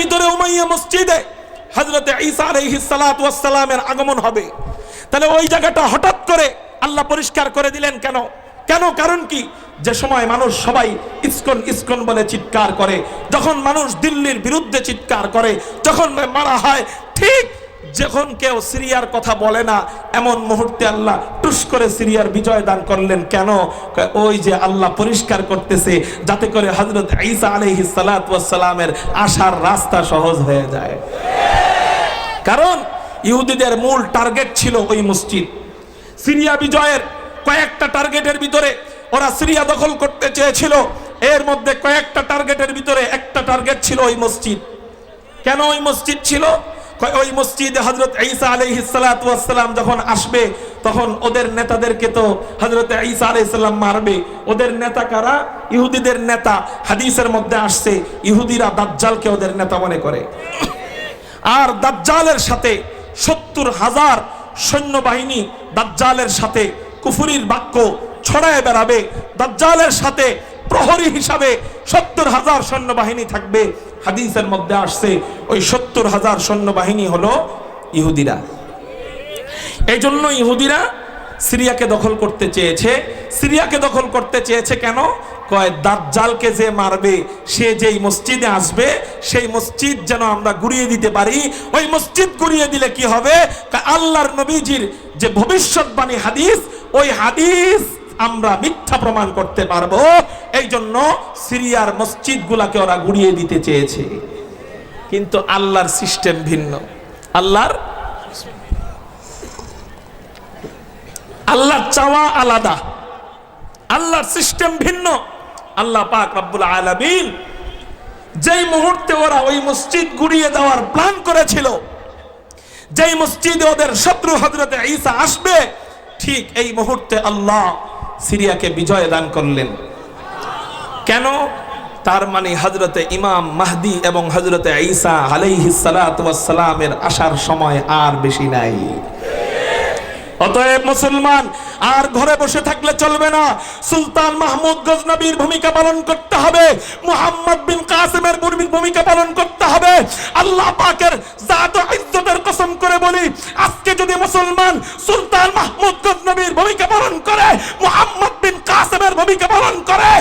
ভিতরে উমাইয়া মসজিদে হজরতে ঈসা আলহি সালাতামের আগমন হবে। তাহলে ওই জায়গাটা হঠাৎ করে আল্লাহ পরিষ্কার করে দিলেন কেন? কেন? কারণ কি? যে সময় মানুষ সবাই ইস্কন ইস্কন বলে চিৎকার করে, যখন মানুষ দিল্লির বিরুদ্ধে চিৎকার করে, যখন মারা হয়, ঠিক যখন কেউ সিরিয়ার কথা বলে না, এমন মুহূর্তে আল্লাহ টুস করে সিরিয়ার বিজয় দান করলেন, কেন? ওই যে আল্লাহ পরিষ্কার করতেছে, যাতে করে হজরত ঈসা আলাইহিস সালামের আসার রাস্তা সহজ হয়ে যায়। কারণ ইহুদিদের মূল টার্গেট ছিল ওই মসজিদ। সিরিয়া বিজয়ের কয়েকটা টার্গেটের ভিতরে ওরা সিরিয়া দখল করতে চেয়েছিল, এর মধ্যে কয়েকটা টার্গেটের ভিতরে একটা টার্গেট ছিল ওই মসজিদ। কেন ওই মসজিদ ছিল? ওই মসজিদে হজরত ঈসা সালাম যখন আসবে, তখন ওদের নেতাদেরকে তো হজরত ঈসা আলাইহিস সালাম মারবে। ওদের নেতা কারা? ইহুদিদের নেতা। হাদিসের মধ্যে আসছে, ইহুদিরা দাজ্জালকে ওদের নেতা মনে করে। আর দাজ্জালের সাথে সত্তর হাজার সৈন্যবাহিনী দাজ্জালের সাথে কুফুরির বাক্য ছড়ায় বেড়াবে। দাজ্জালের সাথে প্রহরী হিসাবে সত্তর হাজার সৈন্যবাহিনী থাকবে। হাদিসের মধ্যে আসছে, ওই সত্তর হাজার সৈন্যবাহিনী হলো ইহুদিরা। এই জন্য ইহুদিরা সিরিয়াকে দখল করতে চেয়েছে। সিরিয়াকে দখল করতে চেয়েছে কেন? কয়, দাজ্জালকে যে মারবে, সে যেই মসজিদে আসবে, সেই মসজিদ যেন আমরা গুড়িয়ে দিতে পারি। ওই মসজিদ গুড়িয়ে দিলে কি হবে? আল্লাহর নবীজির যে ভবিষ্যৎবাণী হাদিস, ওই হাদিস আমরা মিথ্যা প্রমাণ করতে পারব। এই জন্য সিরিয়ার মসজিদগুলাকে ওরা গুড়িয়ে দিতে চেয়েছে। কিন্তু আল্লাহর সিস্টেম ভিন্ন। আল্লাহর আল্লাহর চাওয়া আলাদা। আল্লাহর সিস্টেম ভিন্ন। আল্লাহ পাক রব্বুল আলামিন যেই মুহূর্তে ওরা ওই মসজিদ গুড়িয়ে দেওয়ার প্ল্যান করেছিল, যেই মসজিদে ওদের শত্রু হজরতে ঈসা আসবে, ঠিক এই মুহূর্তে আল্লাহ সিরিয়াকে বিজয় দান করলেন। কেন? তার মানে হজরতে ইমাম মাহদি এবং হজরতে ঈসা আলাইহিস সালামের আসার সময় আর বেশি নাই। অতএব মুসলমান, আর ঘরে বসে থাকলে চলবে না। সুলতান মাহমুদ গজনবীর ভূমিকা পালন করতে হবে। মুহাম্মদ বিন কাসিমের ভূমিকা পালন করতে হবে। আল্লাহ পাকের জাত ইজ্জতের কসম করে বলি, আজকে যদি মুসলমান সুলতান মাহমুদ গজনবীর ভূমিকা পালন করে, মুহাম্মদ বিন কাসিমের ভূমিকা পালন করে,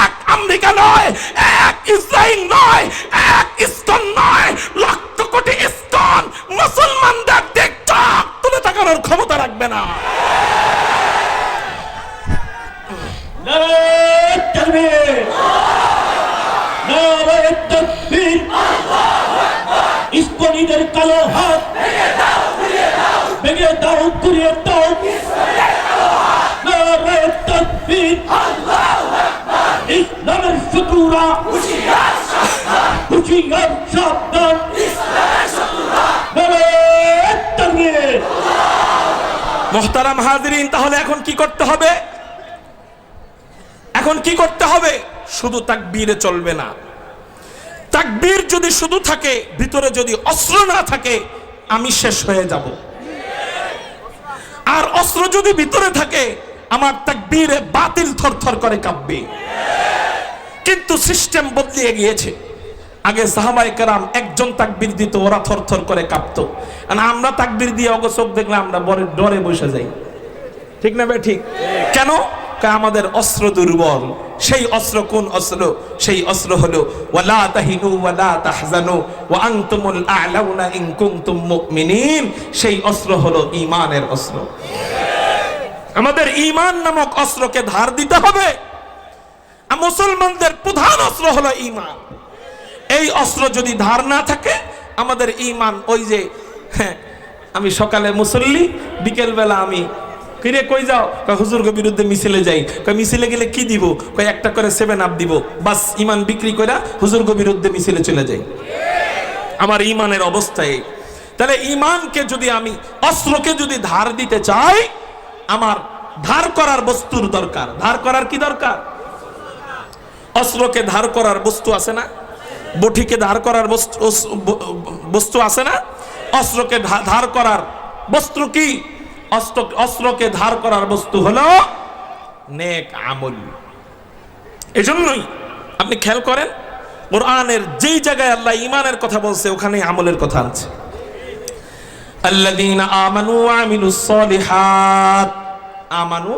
এক আমেরিকা নয়, এক ইসরায়েল নয়, এক ইসকন নয়, লক্ষ কোটি ইসকন মুসলমানদের টিকটক তুলে তাকানোর ক্ষমতা রাখবে না। নারায়ে কালো হাত। ভেঙে দাও ঘুরিয়ে দাও। ইসলামের শত্রুরা হুঁশিয়ার সাবধান। নারায়ে তাকবীর মোহতারাম হাজরিন, তাহলে এখন কি করতে হবে? এখন কি করতে হবে? শুধু তাকবীরে চলবে না। তাকবীর যদি শুধু থাকে, ভিতরে যদি অস্ত্র না থাকে, আমি শেষ হয়ে যাব। আর অস্ত্র যদি ভিতরে থাকে, আমার তাকবীরে বাতিল থরথর করে কাঁপবে। কিন্তু সিস্টেম বদলিয়ে গিয়েছে। আগে সাহাবাই কারাম একজন তাকবীর দিত, ওরা থরথর করে কাঁপতো। আমরা তাকবীর দিয়ে অগোচক দেখলে আমরা বরে ডরে বসে যাই। ঠিক না ভাই ঠিক? কেন? আমাদের অস্ত্র দুর্বল। সেই অস্ত্র কোন অস্ত্র? সেই অস্ত্র হলো, ওয়ালা তাহিনু ওয়ালা তাহজানু, ওয়া আনতুমুল আ'লাউনা ইন কুনতুম মুমিনিন। সেই অস্ত্র হলো ঈমানের অস্ত্র। আমাদের ঈমান নামক অস্ত্রকে ধার দিতে হবে। মুসলমানদের প্রধান অস্ত্র হলো ঈমান। এই অস্ত্র যদি ধার না থাকে আমাদের ইমান ওই যে হ্যাঁ, আমি সকালে মুসল্লি বিকেলবেলা আমি কিরে কই যাও? হুজুরকে বিরুদ্ধে মিছিলে যাই। কয় মিছিলে গেলে কি দিব? কয় একটা করে সেভেন আপ দিব। বাস ইমান বিক্রি করে হুজুরকে বিরুদ্ধে মিছিলে চলে যাই। আমার ইমানের অবস্থায় তাহলে ইমানকে যদি আমি অস্ত্রকে যদি ধার দিতে চাই আমার ধার করার বস্তুর দরকার। ধার করার কি দরকার? অস্ত্রকে ধার করার বস্তু আছে না? বঠিকে ধার করার বস্তু বস্তু আছে না? অস্ত্রকে ধার করার বস্ত্র কি? অস্ত্র, অস্ত্রকে ধার করার বস্তু হলো নেক আমল। এজন্যই আপনি খেয়াল করেন, কোরআনের যেই জায়গায় আল্লাহ ইমানের কথা বলছে ওখানে আমলের কথা আছে। আল্লাযীনা আমানু ওয়া আমিলুস সালিহাত। আমানু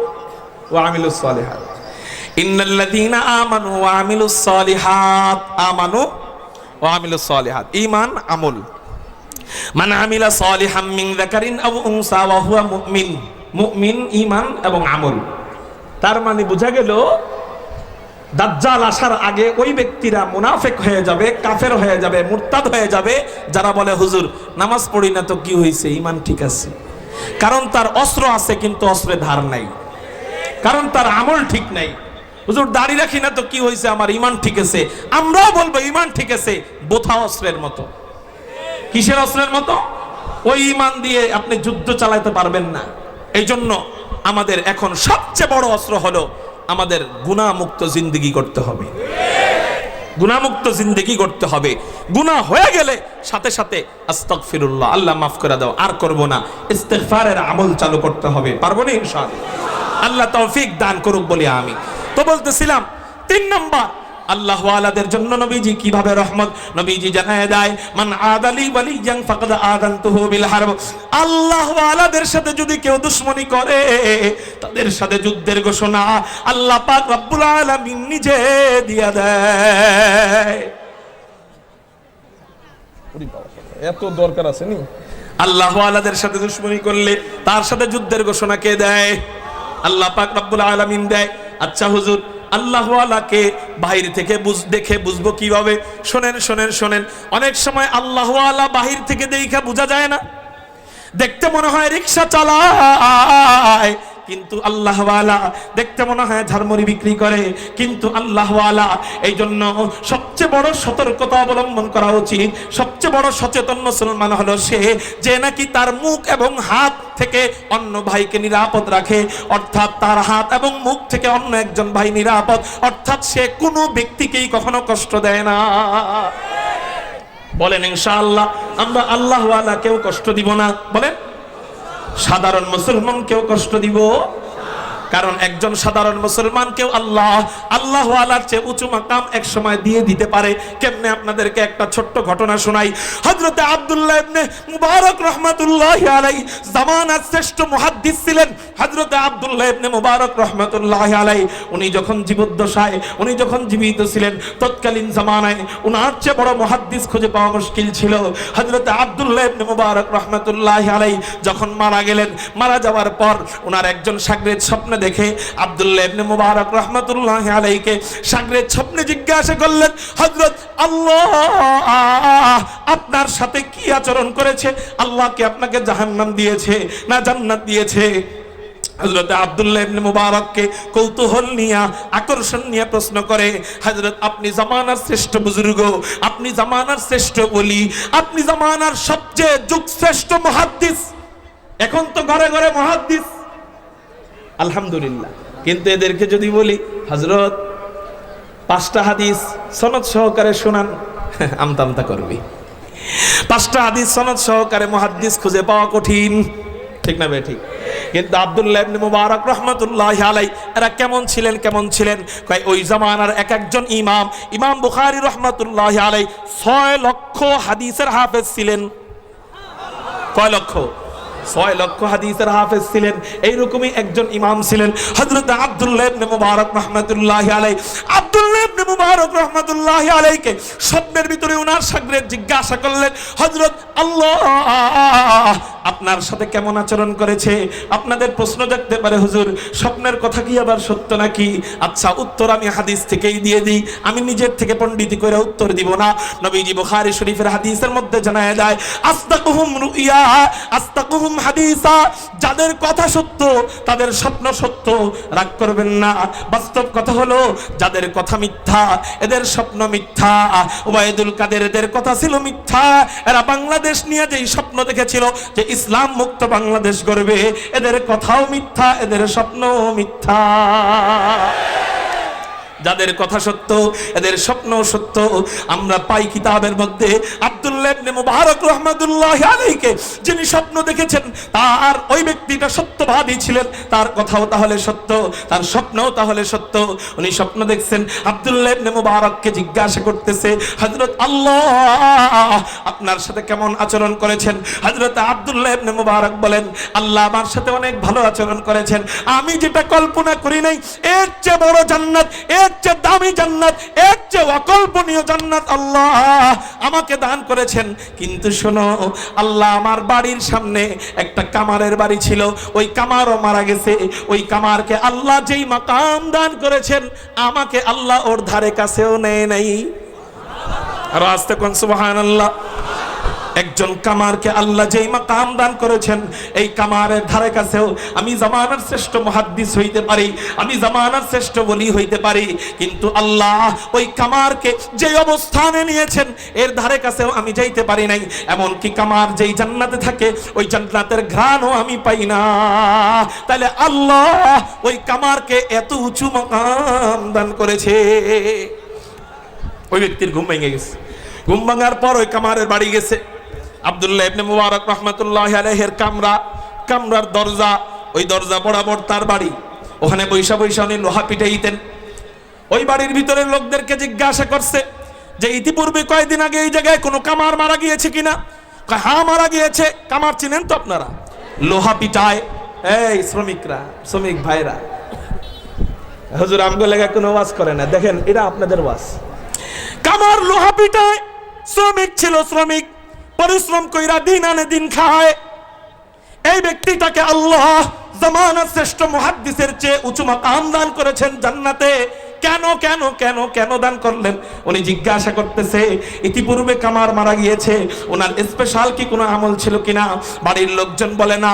ওয়া আমিলুস সালিহাত। ইন্নাল্লাযীনা আমানু ওয়া আমিলুস সালিহাত। আমানু ওয়া আমিলুস সালিহাত, ঈমান, আমল। মান আমিলা সালিহাম মিন যাকারিন আও উনসা ওয়া হুয়া মুমিন মুমিন, ঈমান এবং আমল। তার মানে বোঝা গেল, দাজ্জাল আসার আগে ওই ব্যক্তিরা মুনাফেক হয়ে যাবে, কাফের হয়ে যাবে, মুরতাদ হয়ে যাবে, যারা বলে, হুজুর, নামাজ পড়ি না তো কি হয়েছে ইমান ঠিক আছে। কারণ তার অস্ত্র আছে, কিন্তু অস্ত্রে ধার নাই। কারণ তার আমল ঠিক নাই। হুজুর, দাড়ি রাখি না তো কি হয়েছে আমার ইমান ঠিক আছে। আমরাও বলব, ইমান ঠিক আছে, বোথা অস্ত্রের মতো। কিসের অস্ত্রের মতো? ওই ইমান দিয়ে আপনি যুদ্ধ চালাতে পারবেন না। এই জন্য আমাদের এখন সবচেয়ে বড় অস্ত্র হলো আমাদের গুণামুক্ত জিন্দগি করতে হবে। গুণামুক্ত জিন্দগি করতে হবে। গুনাহ হয়ে গেলে সাথে সাথে আস্তাগফিরুল্লাহ, আল্লাহ মাফ করে দাও, আর করব না। ইস্তেগফারের আমল চালু করতে হবে। পারব না ইনশাআল্লাহ? আল্লাহ তৌফিক দান করুক বলে আমি তো বলতেছিলাম তিন নম্বর আল্লাহ ওয়ালাদের জন্য নবীজি কীভাবে রহমত নবীজি জানায় দেয় মান আদালি ওয়ালিয়ান ফাকাদ আদানতুহু বিল হারব। আল্লাহ ওয়ালাদের সাথে যদি কেউ দুশমনি করে তাদের সাথে যুদ্ধের ঘোষণা আল্লাহ পাক রব্বুল আলামিন নিজে দিয়া দেয়। এত দরকার আছে নি? আল্লাহ আলাদের সাথে দুশ্মনী করলে তার সাথে যুদ্ধের ঘোষণা কে দেয়? আল্লাহ পাক রব্বুল আলামিন দেয়। আচ্ছা হুজুর আল্লাহ আলাকে বাহির থেকে বুঝ, দেখে বুঝব কীভাবে? শোনেন শোনেন শোনেন। অনেক সময় আল্লাহ আলা বাহির থেকে দেখা বোঝা যায় না। দেখতে মনে হয় রিক্সা চালায়। কিন্তু আল্লাহওয়ালা দেখতে মনে হয় ঝালমুড়ি বিক্রি করে, কিন্তু আল্লাহওয়ালা এই জন্য সবচেয়ে বড় সতর্কতা অবলম্বন করা উচিত। সবচেয়ে বড় সচেতন মুসলমান হলো সে যে নাকি তার মুখ এবং হাত থেকে অন্য ভাইকে নিরাপদ রাখে, অর্থাৎ তার হাত এবং মুখ থেকে অন্য একজন ভাই নিরাপদ, অর্থাৎ সে কোনো ব্যক্তিকেই কখনো কষ্ট দেয় না। বলেন ইনশাআল্লাহ, আমরা আল্লাহ কেউ কষ্ট দিব না। বলেন। সাধারণ মুসলমান কেউ কষ্ট দিব। কারণ একজন সাধারণ মুসলমানকেও আল্লাহ আল্লাহ আলার চেয়ে উঁচু মাকাম এক সময় দিয়ে দিতে পারে। কেমনে আপনাদেরকে একটা ছোট্ট ঘটনা শোনাই? হযরতে আব্দুল্লাহ ইবনে মুবারক আলাই জামানার শ্রেষ্ঠ মুহাদ্দিস ছিলেন। হযরতে আব্দুল্লাহ ইবনে মুবারক আলাই উনি যখন জীবদ্দশায়, উনি যখন জীবিত ছিলেন, তৎকালীন জামানায় উনার চেয়ে বড় মুহাদ্দিস খুঁজে পাওয়া মুশকিল ছিল। হযরতে আব্দুল্লাহ ইবনে মুবারক রাহমাতুল্লাহি আলাই যখন মারা গেলেন, মারা যাওয়ার পর উনার একজন সাগরের স্বপ্নে দেখে আব্দুল্লাহ ইবনে মুবারক রাহমাতুল্লাহি আলাইকে সাগরেদ স্বপ্নে জিজ্ঞাসা করলেন, হযরত আল্লাহ, আপনার সাথে কি আচরণ করেছে? আল্লাহ কি আপনাকে জাহান্নাম দিয়েছে না জান্নাত দিয়েছে? হযরত আব্দুল্লাহ ইবনে মুবারককে কৌতূহল নিয়ে, আকর্ষণ নিয়ে প্রশ্ন করে, হযরত, আপনি জামানার শ্রেষ্ঠ বুজুর্গ, আপনি জামানার শ্রেষ্ঠ বলি আপনি জামানার সবচেয়ে যুগ শ্রেষ্ঠ মুহাদ্দিস, এখন তো ঘরে ঘরে মুহাদ্দিস। আলহামদুলিল্লাহ। কিন্তু এদেরকে যদি বলি, হযরত, পাঁচটা হাদিস সনদ সহকারে শোনান। আমতা আমতা করবি। পাঁচটা হাদিস সনদ সহকারে মুহাদ্দিস খুঁজে পাওয়া কঠিন। ঠিক না ঠিক? কিন্তু আব্দুল্লাহ ইবনে মুবারক রহমাতুল্লাহ আলাই এরা কেমন ছিলেন কেমন ছিলেন? কয়, ওই জামানার এক একজন ইমাম ইমাম বুখারী রহমাতুল্লাহ আলাই ছয় লক্ষ হাদিসের হাফেজ ছিলেন। কয় লক্ষ? ছয় লক্ষ হাদিসের হাফেজ ছিলেন, এইরকমই একজন ইমাম ছিলেন। হযরত আব্দুল্লাহ মুবারক রাহমাতুল্লাহি আলাই আব্দুল্লাহ মুবারক রাহমাতুল্লাহি আলাইকে স্বপ্নের ভিতরে উনার সাগরেদ জিজ্ঞাসা করলেন, হযরত আল্লাহ, আপনার সাথে কেমন আচরণ করেছে? আপনাদের প্রশ্ন জাগতে পারে হুজুর, স্বপ্নের কথা কি আবার সত্য নাকি? আচ্ছা উত্তর আমি হাদিস থেকেই দিয়ে দিই, আমি নিজের থেকে পণ্ডিতি করে উত্তর দিব না। নবীজি বুখারী শরীফের হাদিসের মধ্যে জানায় দেয়, আস্তাকুহুম রুইয়া, আস্তাকুহুম হাদিসা, যাদের কথা সত্য, তাদের স্বপ্ন সত্য, রাগ করবেন না। বাস্তব কথা হলো, যাদের কথা মিথ্যা, এদের স্বপ্ন মিথ্যা। ওবায়দুল কাদের, এদের কথা ছিল মিথ্যা। এরা বাংলাদেশ নিয়ে যেই স্বপ্ন দেখেছিল, যে ইসলাম মুক্ত বাংলাদেশ গড়বে, এদের কথাও মিথ্যা, এদের স্বপ্নও মিথ্যা। যাদের কথা সত্য, এদের স্বপ্ন সত্য, আমরা পাই কিতাবের মধ্যে যিনি স্বপ্ন দেখেছেন, তার ওই ব্যক্তিটা সত্যবাদী ছিলেন। তার কথাও তাহলে সত্য, তার স্বপ্নও তাহলে সত্য। উনি স্বপ্ন দেখছেন, আব্দুল্লাহ ইবনে মুবারককে জিজ্ঞাসা করতেছে, হযরত আল্লাহ, আপনার সাথে কেমন আচরণ করেছেন? হযরত আব্দুল্লাহ ইবনে মুবারক বলেন, আল্লাহ আমার সাথে অনেক ভালো আচরণ করেছেন। আমি যেটা কল্পনা করি নাই, এর চেয়ে বড় জান্নাত, এর চেয়ে দামি জান্নাত, এর চেয়ে অকল্পনীয় জান্নাত আল্লাহ আমাকে দান করেছেন। কিন্তু শোনো, আল্লাহ আমার বাড়ির সামনে একটা কামারের বাড়ি ছিল। ওই কামারও মারা গেছে। ওই কামারকে আল্লাহ যেই মাকাম দান করেছেন, আমাকে আল্লাহ ওর ধারে কাছেও নেয় নাই। আর আসতে কোন সুবহানাল্লাহ। একজন কামারকে আল্লাহ যেই মাকাম দান করেছেন, এই কামারের ধারে কাছেও আমি জামানার শ্রেষ্ঠ মহাদ্দিস হইতে পারি, আমি জামানার শ্রেষ্ঠ বলি হইতে পারি, কিন্তু আল্লাহ ওই কামারকে যে অবস্থানে নিয়েছেন, এর ধারে কাছেও আমি যাইতে পারি নাই, এমনকি কামার যেই জান্নাতে থাকে, ওই জান্নাতের ঘ্রাণও আমি পাই না। তাহলে আল্লাহ ওই কামারকে এত উঁচু মাকাম দান করেছে। ওই ব্যক্তির ঘুম ভেঙে গেছে। ঘুম ভাঙার পর ওই কামারের বাড়ি গেছে। আব্দুল্লাহ ইবনে মুবারক রহমাতুল্লাহ আলাইহির কামরা কামরার দরজা ওই দরজা বরাবর তার বাড়ি। ওখানে বৈশা বৈশা উনি লোহা পিটাইতেন। ওই বাড়ির ভিতরের লোকদেরকে জিজ্ঞাসা করছে যে ইতিপূর্বে কয়েকদিন আগে এই জায়গায় কোনো কামার মারা গিয়েছে কিনা? কয়, হ্যাঁ মারা গিয়েছে। কামার চিনেন তো আপনারা? লোহা পিটায়। এই শ্রমিকরা শ্রমিক ভাইরা। হুজুর আমগো লেগা কোনো ওয়াজ করে না। দেখেন এটা আপনাদের ওয়াজ। কামার লোহা পিটায় শ্রমিক ছিল শ্রমিক। পরিশ্রম কইরা দিন আনে দিন খায়। এই ব্যক্তিটাকে আল্লাহ জামানার শ্রেষ্ঠ মুহাদ্দিসের চেয়ে উঁচু মাকাম দান করেছেন জান্নাতে। কেন কেন কেন কেন দান করলেন? উনি জিজ্ঞাসা করতেছে, ইতিপূর্বে কামার মারা গিয়েছে ওনার স্পেশাল কি কোনো আমল ছিল কিনা? বাড়ির লোকজন বলে, না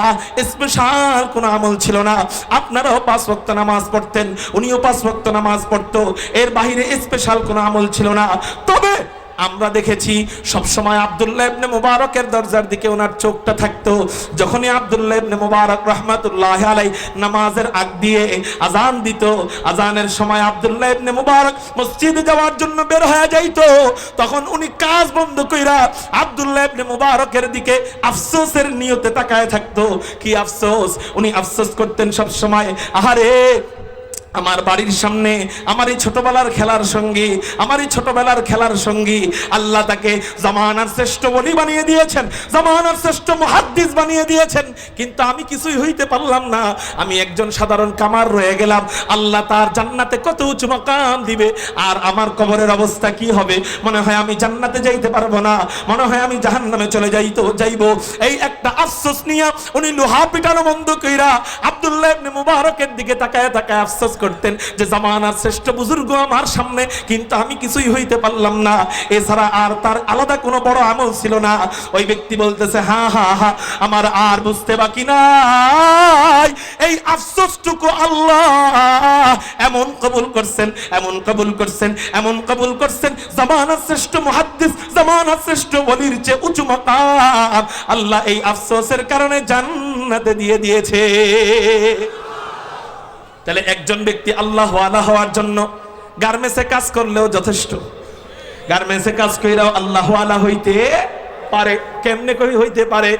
স্পেশাল কোনো আমল ছিল না। আপনারাও পাঁচ ওয়াক্ত নামাজ পড়তেন, উনিও পাঁচ ওয়াক্ত নামাজ পড়তো। এর বাহিরে স্পেশাল কোনো আমল ছিল না। তবে আমরা দেখেছি সবসময় আব্দুল্লাহ ইবনে মুবারকের দরজার দিকে ওনার চোখটা থাকতো। যখনই আব্দুল্লাহ ইবনে মুবারক রহমাতুল্লাহ আলাই নামাজের আগ দিয়ে আজান দিত আজানের সময় আব্দুল্লাহ ইবনে মুবারক মসজিদে যাওয়ার জন্য বের হয়ে যাইতো। তখন উনি কাজ বন্ধ কইরা আব্দুল্লাহ ইবনে মুবারকের দিকে আফসোসের নিয়তে তাকায় থাকতো। কি আফসোস? উনি আফসোস করতেন সব সময় আহারে আমার বাড়ির সামনে, আমার এই ছোটবেলার খেলার সঙ্গী, আমার এই ছোটবেলার খেলার সঙ্গী, আল্লাহ তাকে জামানার শ্রেষ্ঠ বলি বানিয়ে দিয়েছেন, জামানার শ্রেষ্ঠ মহাদ্দিস বানিয়ে দিয়েছেন। কিন্তু আমি কিছুই হইতে পারলাম না, আমি একজন সাধারণ কামার রয়ে গেলাম, আল্লাহ তার জান্নাতে কত উঁচু মাকাম দিবে, আর আমার কবরের অবস্থা কি হবে? মনে হয় আমি জান্নাতে যাইতে পারব না, মনে হয় আমি জাহান্নামে চলে যাইতো, যাইবো। এই একটা আফসোস নিয়ে উনি লোহা পিটানো বন্ধ কইরা আব্দুল্লাহ মুবারকের দিকে তাকায় তাকায় আফসোস করতেন যে জামানার শ্রেষ্ঠ বুজুর্গ আমার সামনে, কিন্তু আমি কিছুই হইতে পারলাম না। এছাড়া আর তার আলাদা কোনো বড় আমল ছিল না। ওই ব্যক্তি বলতেছে, হা হা হা, আমার আর বুঝতে বাকি নাই। এই আফসোসটুকু আল্লাহ এমন কবুল করছেন, এমন কবুল করছেন, এমন কবুল করছেন। জামানার শ্রেষ্ঠ মুহাদ্দিস, জামানার শ্রেষ্ঠ ওলির চেয়ে উঁচু মাকাম। আল্লাহ এই আফসোসের কারণে জান্নাতে দিয়ে দিয়েছে। তাহলে একজন ব্যক্তি আল্লাহ আলা হওয়ার জন্য গার্মেন্টসে কাজ করলেও যথেষ্ট। গার্মেন্টসে কাজ কইরাও আল্লাহ আলা হইতে পারে। কেমনে করে হইতে পারে?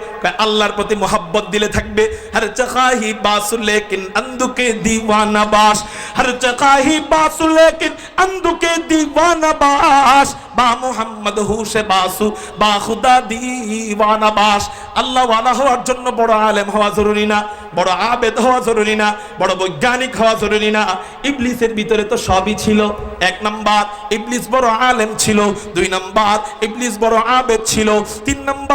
আল্লাহর প্রতি মোহাব্বত দিলে থাকবে। হর চাকাহি বাসু লেকিন আন্দুকে দিওয়ানা বাস। হর চাকাহি বাসু লেকিন আন্দুকে দিওয়ানা বাস। বা মোহাম্মদ হুসে বাসু, বা খুদা দিওয়ানা বাস। আল্লাহ ওয়ালা হওয়ার জন্য বড় আলেম হওয়া জরুরি না, বড় আবেদ হওয়া জরুরি না, বড় বৈজ্ঞানিক হওয়া জরুরি না। ইবলিসের ভিতরে তো সবই ছিল। এক নাম্বার, ইবলিস বড় আলেম ছিল। দুই নাম্বার, ইবলিস বড় আবেদ ছিল। তিন নাম্বার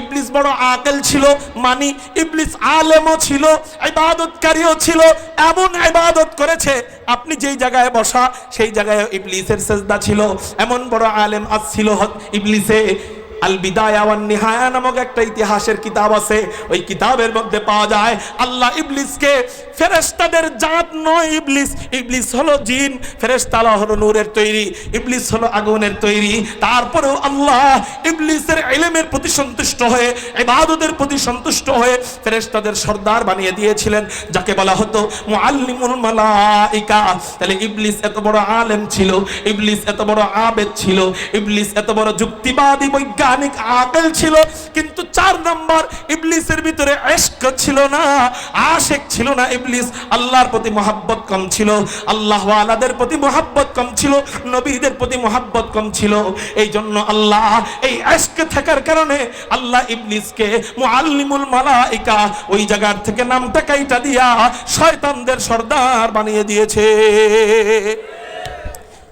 ইবলিস বড় আকেল ছিল, মানি ইবলিস আলেমও ছিল, ইবাদতকারীও ছিল, এমন ইবাদত করেছে, আপনি যেই জায়গায় বসা, সেই জায়গায় ইবলিসের সেজদা ছিল, এমন বড় আলেম আজ ছিল ইবলিসে। আল বিদায়া ওয়ান নিহায়া নামক একটা ইতিহাসের কিতাব আছে। ওই কিতাবের মধ্যে পাওয়া যায়, আল্লাহ ইবলিসকে ফেরেশতাদের জাত নয় ইবলিস। ইবলিস হলো জিন ফেরেশতালা হলো নূরের তৈরি। ইবলিস হলো আগুনের তৈরি। তারপরেও আল্লাহ ইবলিসের ইলমের প্রতি সন্তুষ্ট হয়ে, ইবাদতের প্রতি সন্তুষ্ট হয়ে ফেরেশতাদের সর্দার বানিয়ে দিয়েছিলেন, যাকে বলা হতো মুআল্লিমুল মালাইকা। তাহলে ইবলিস এত বড় আলেম ছিল, ইবলিস এত বড় আবেদ ছিল, ইবলিস এত বড় যুক্তিবাদী বৈজ্ঞানিক খানিক আকেল ছিল, কিন্তু চার নাম্বার ইবলিসের ভিতরে এশক ছিল না, আশেক ছিল না ইবলিস। আল্লাহর প্রতি মহাব্বত কম ছিল, আল্লাহ আলাদের প্রতি মহাব্বত কম ছিল, নবীদের প্রতি মহাব্বত কম ছিল। এই জন্য আল্লাহ এই এশক থাকার কারণে আল্লাহ ইবলিসকে মুআল্লিমুল মালাইকা ওই জায়গার থেকে নামটা কাইটা দিয়া শয়তানদের সর্দার বানিয়ে দিয়েছে।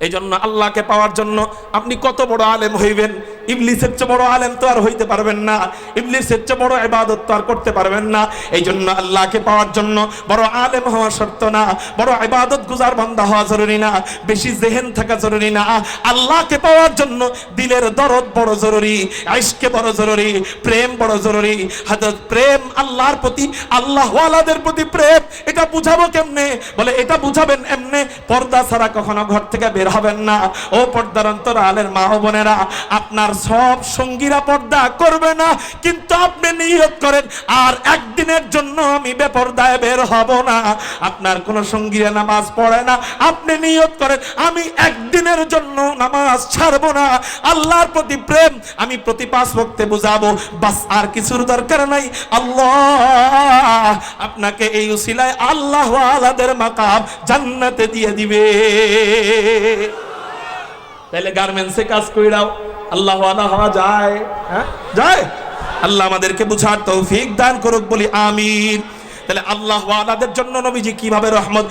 এই জন্য আল্লাহকে পাওয়ার জন্য আপনি কত বড় আলেম হইবেন। ইবলিসের চেয়ে বড় আলেম তো আর হইতে পারবেন না। ইবলিসের চেয়ে বড় ইবাদত তো আর করতে পারবেন না। এই জন্য আল্লাহকে পাওয়ার জন্য বড় আলেম হওয়া শর্ত না। বড় ইবাদত গুজার বান্দা হওয়া জরুরি না। বেশি জেহেন থাকা জরুরি না। আল্লাহকে পাওয়ার জন্য দিলের দরদ বড় জরুরি আইসকে বড় জরুরি, প্রেম বড় জরুরি। হাজরত প্রেম আল্লাহর প্রতি আল্লাহ ওয়ালাদের প্রতি প্রেম, এটা বুঝাবো কেমনে? বলে, এটা বুঝাবেন এমনে, পর্দা ছাড়া কখনো ঘর থেকে বের হবেন না। ও পর্দার অন্তর আলের মা বোনেরা, আপনার সব সঙ্গীরা পর্দা করবে না, কিন্তু আপনি নিয়ত করেন, আর একদিনের জন্য আমি বেপর্দায় বের হব না। আপনার কোনো সঙ্গীরা নামাজ পড়ে না, আপনি নিয়ত করেন, আমি একদিনের জন্য নামাজ ছাড়বো না। আল্লাহর প্রতি প্রেম, আমি প্রতি পাঁচ ভক্তে বুঝাবো, বাস আর কিছুর দরকার নাই। আল্লাহ আপনাকে এই উসিলায় আল্লাহ আলাদের মাকাম জান্নাতে দিয়ে দিবে। তাহলে গার্মেন্টসে কাজ কইরাও আল্লাহ আলা হওয়া যায়। হ্যাঁ? যায়? আল্লাহ আমাদেরকে বুঝার তৌফিক দান করুক বলি, আমিন। তাহলে আল্লাহ আলাদের জন্য নবীজি কীভাবে রহমত